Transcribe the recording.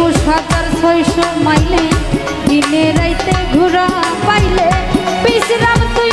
একুশ ছয়শো মাইলে দিনে রাইতে ঘুরা পাইলে বিশ্রাম তুই